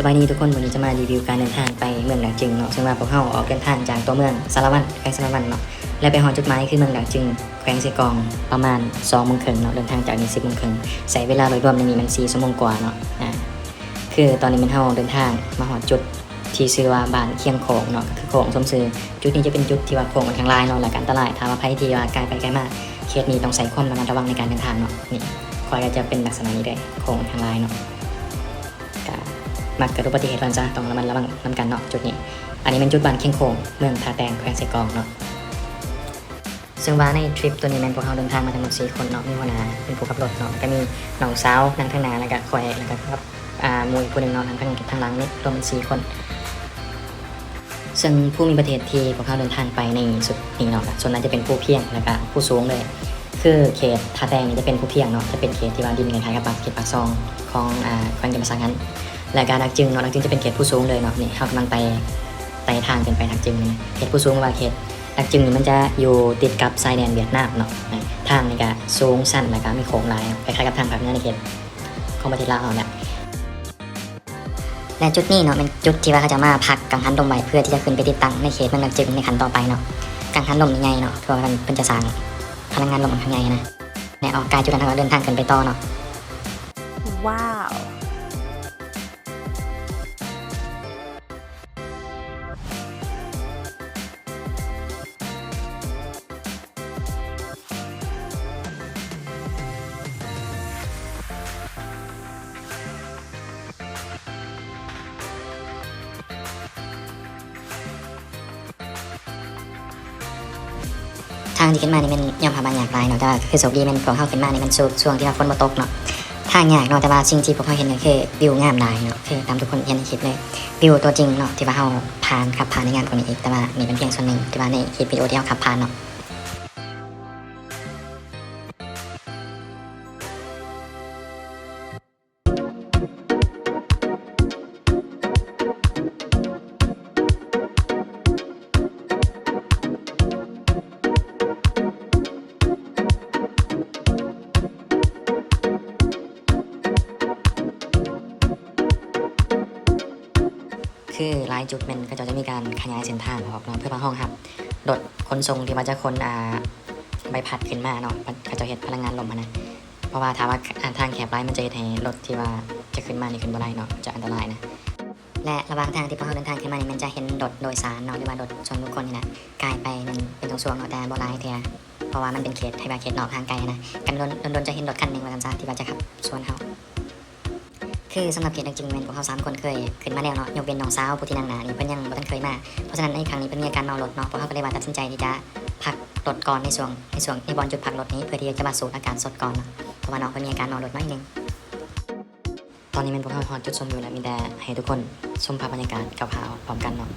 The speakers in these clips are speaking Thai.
สบายดีทุกคนวันนี้จะมารีวิวการเดินทางไปเมืองดักจึงเนาะซึ่งว่าพวกเราออกเดินทางจากตัวเมืองสารวัตรแขวงสารวัตรเนาะและไปหอจุดหมายคือเมืองดักจึงแขวงเซกองประมาณ2โมงครึ่งเนาะเดินทางจากนี้10โมงครึ่งใช้เวลาโดยรวมในนี้มัน4ชั่วโมงกว่าเนาะอ่าคือตอนนี้มันเฮาเดินทางมาหอจุดที่ชื่อว่าบ้านเคียงโขงเนาะก็คือโขงสมซื่อจุดนี้จะเป็นจุดที่ว่าโขงมันทางลายเนาะและการตลาดถ้าว่าใครที่ว่าไกลไปไกลมาเขตนี้ต้องใส่ความระมัดระวังในการเดินทางเนาะนี่คอยก็จะเป็นลักษณะนี้เลยโขงทางลายเนาะ มักเกิดอุบัติเหตุวันซะต้องระมัดระวังนำกันเนาะจุดนี้ อันนี้เป็นจุดบ้านเคียงโคงเมืองทาแตงแขวงเซกองเนาะซึ่งว่าในทริปตัวนี้แมนพวกเราเดินทางมาทั้งหมด4คนเนาะมีหัวหน้าเป็นผู้ขับรถเนาะก็มีน้องสาวนั่งข้างหน้าแล้วก็คอยแล้วก็ครับอ่ามวยผู้หนึ่งเนาะนั่งข้างข้างหลังนี่รวมเป็น4คน ซึ่งผู้มีประเทศที่พวกเขาเดินทางไปในสุดนี้เนาะส่วนนั้นจะเป็นผู้เพียงแล้วก็ผู้สูงเลยคือเขตทาแตงนี่จะเป็นผู้เพียงเนาะจะเป็นเขตที่ว่าดินกันไทยกับปากเขตปากซองของอ่าแขวงจำปาสังนั้น และการดักจึงเนาะดักจึงจะเป็นเขตผู้สูงเลยเนาะนี่เขากำลังไปไต่ทางกันไปดักจึงนี่เขตผู้สูงว่าเขตดักจึงนี่มันจะอยู่ติดกับชายแดนเวียดนามเนาะทางนี่ก็สูงสั้นแล้วก็มีโค้งลายคล้ายๆกับทางภาคเหนือในเขตของประเทศลาวเราเนี่ยและจุดนี้เนาะเป็นจุดที่ว่าเขาจะมาพักกังหันลมไว้เพื่อที่จะขึ้นไปติดตั้งในเขตมืองดักจึงในขั้นต่อไปเนาะกังหันลมใหญ่ๆเนาะคือว่ามันเป็นจะสร้างพลังงานลมข้างในนะเนี่ยออกกายจุดนั้นเราเดินทางขึ้นไปต่อเนาะว้าว ทางที่ขึ้นมานี่มันยอมพาบางอย่างหลายเนาะแต่ว่าคือโชคดีมันพวกเขาขึ้นมานี่มันช่วงช่วงที่ว่าฝนบ่ตกเนาะทางยากเนาะแต่ว่าสิ่งที่พวกเขาเห็นก็คือวิวงามหลายเนาะคือตามทุกคนเห็นในคลิปเลยวิวตัวจริงเนาะที่ว่าเขาผ่านขับผ่านในงานคนนี้อีกแต่ว่านี่เป็นเพียงส่วนหนึ่งที่ว่าในคลิปวิดีโอที่เขาขับผ่านเนาะ คือหลายจุดมันก็จะมีการขยายเส้นทางออกเนาะเพื่อมาห้องหับรถขนส่งที่ว่าจะคนอ่าใบพัดขึ้นมาเนาะก็จะเห็นพลังงานลมนะเพราะว่าถ้าว่าทางแคบไล่มันจะเฮ็ดให้รถที่ว่าจะขึ้นมานี่ขึ้นบ่ได้เนาะจะอันตรายนะและระหว่างทางที่พวกเราเดินทางขึ้นมานี่มันจะเห็นรถโดยสารเนาะหรือว่ารถส่วนบุคคลนี่นะกลายไปมันเป็นตรงส่วนเนาะแต่บ่หลายเท่าเพราะว่ามันเป็นเขตให้ว่าเขตนอกทางไกลนะกันโดนโดนจะเห็นรถคันหนึงว่ากันซะที่ว่าจะขับสวนเฮา คือสำหรับเขตจริงๆแมนพวกเขาสามคนเคยขึ้นมาแล้วเนาะยกเว้นน้องสาวผู้ที่นั่งหนานี่เพิ่นยังบ่ทันเคยมาเพราะฉะนั้นในครั้งนี้เพิ่นมีอาการเมารถเนาะเพราะเขาก็เลยว่าตัดสินใจที่จะพักรถก่อนในส่วนในส่วนในบอลจุดพักรถนี้เพื่อที่จะมาสูดอาการสดก่อนเนาะเพราะว่าน้องเพิ่นมีอาการเมารถน้อยนึงตอนนี้แมนพวกเขาฮอตจุดชมอยู่แล้วมีแต่ให้ทุกคนชมภาพบรรยากาศกับข่าวพร้อมกันเนาะ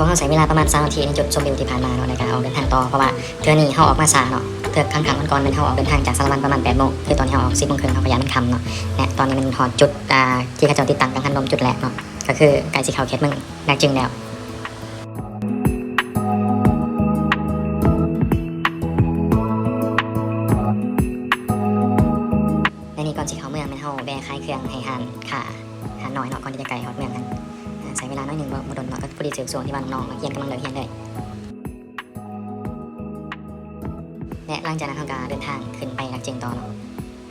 พวเขาใช้เวลาประมาณ3นาทีในจุดชมวิวที่ผ่านมาเนาะในการออกเดินทางต่อเพราะว่าเทือนี้เขาออกมาสาเนาะเทือครั้งครั้งก่อนเป็นเขาออกเดินทางจากสารวันประมาณ8โมงคือตอนที่เขาออก10โมงครึ่งเขาพยายามมันคำเนาะและตอนนี้มันหอดจุดอ่าที่เขาจะติดตั้งกังหันลมจุดแรกเนาะก็คือไกลสีเขาเขตเมืองนักจึงแล้วและนี่ก่อนสิเขาเมืองแมันเฮาแบะคลายเครื่องให้หันค่ะหันหน้อยเนาะก่อนที่จะไกลฮอดเมืองกันอ่า ใช้เวลาน้อยหนึงบ่บ่โดนเนาะก็พอดีถึงช่วงที่ว่านน้องๆเรียนกำลังเลิกเรียนเลยและหลังจากนั้นเขาก็เดินทางขึ้นไปนักจึงต่อเนาะ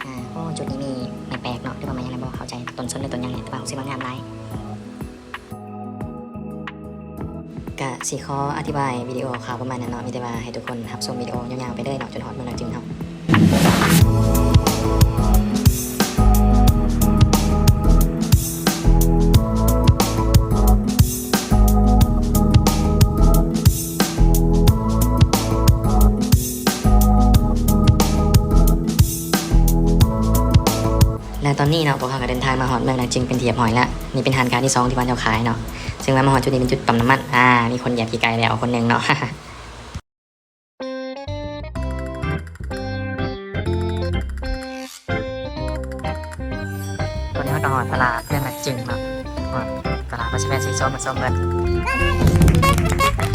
อ่าโอ้จุดนี้มีไม่แปลกเนาะหรือว่ามันยังไงบ่เข้าใจต้นสนหรือต้นยังเนี่ยแต่ว่ารู้สึกว่างามหลายกะสีข้ออธิบายวิดีโอข่าวประมาณนั้นเนาะมีแต่ว่าให้ทุกคนรับชมวิดีโอยาวๆไปเลยเนาะจนฮอดเมืองหลังจึงเนาะ ตอนนี้เนาะพวกเขาก็เดินทางมาหอดเมืองนางจึงเป็นเทียบหอยละนี่เป็นทานการที่สองที่บ้านเจ้าขายเนาะซึ่งว่ามาหอดจุดนี้เป็นจุดปั๊มน้ำมันอ่ามีคนเหยียบกี่ไกลแล้วคนหนึ่งเนาะตอนนี้เราก็หอดตลาดเมืองนางจึงเนาะหอดตลาดมาชิแวะซื้อส้มมาส้มเลย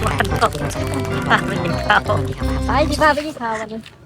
วันตกที่เราใช้กันพาไปกินข้าวที่ทำมาไปที่พาไปกินข้าววันนี้